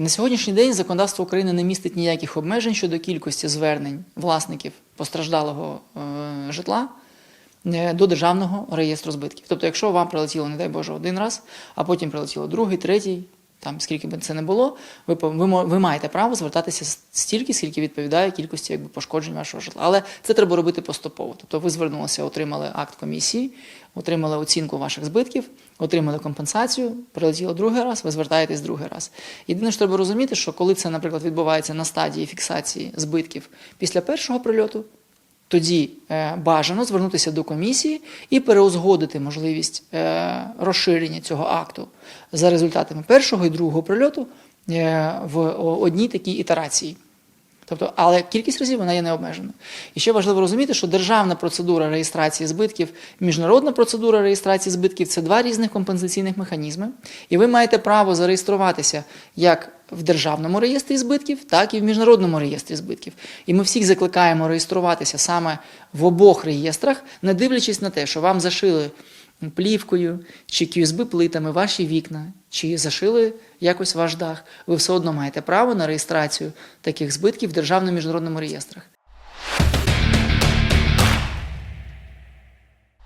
На сьогоднішній день законодавство України не містить ніяких обмежень щодо кількості звернень власників постраждалого е, житла е, до державного реєстру збитків. Тобто, якщо вам прилетіло, не дай Боже, один раз, а потім прилетіло другий, третій, там скільки би це не було, ви, ви, ви маєте право звертатися стільки, скільки відповідає кількості якби, пошкоджень вашого житла. Але це треба робити поступово. Тобто ви звернулися, отримали акт комісії, отримали оцінку ваших збитків, отримали компенсацію, прилетіло другий раз, ви звертаєтесь другий раз. Єдине, що треба розуміти, що коли це, наприклад, відбувається на стадії фіксації збитків після першого прильоту, тоді е, бажано звернутися до комісії і переузгодити можливість е, розширення цього акту за результатами першого і другого прильоту е, в одній такій ітерації. Тобто, але кількість разів вона є необмежена. І ще важливо розуміти, що державна процедура реєстрації збитків, міжнародна процедура реєстрації збитків це два різних компенсаційних механізми. І ви маєте право зареєструватися як в державному реєстрі збитків, так і в міжнародному реєстрі збитків. І ми всіх закликаємо реєструватися саме в обох реєстрах, не дивлячись на те, що вам зашили плівкою чи qsb плитами ваші вікна, чи зашили якось ваш дах, ви все одно маєте право на реєстрацію таких збитків в державному міжнародному реєстрах.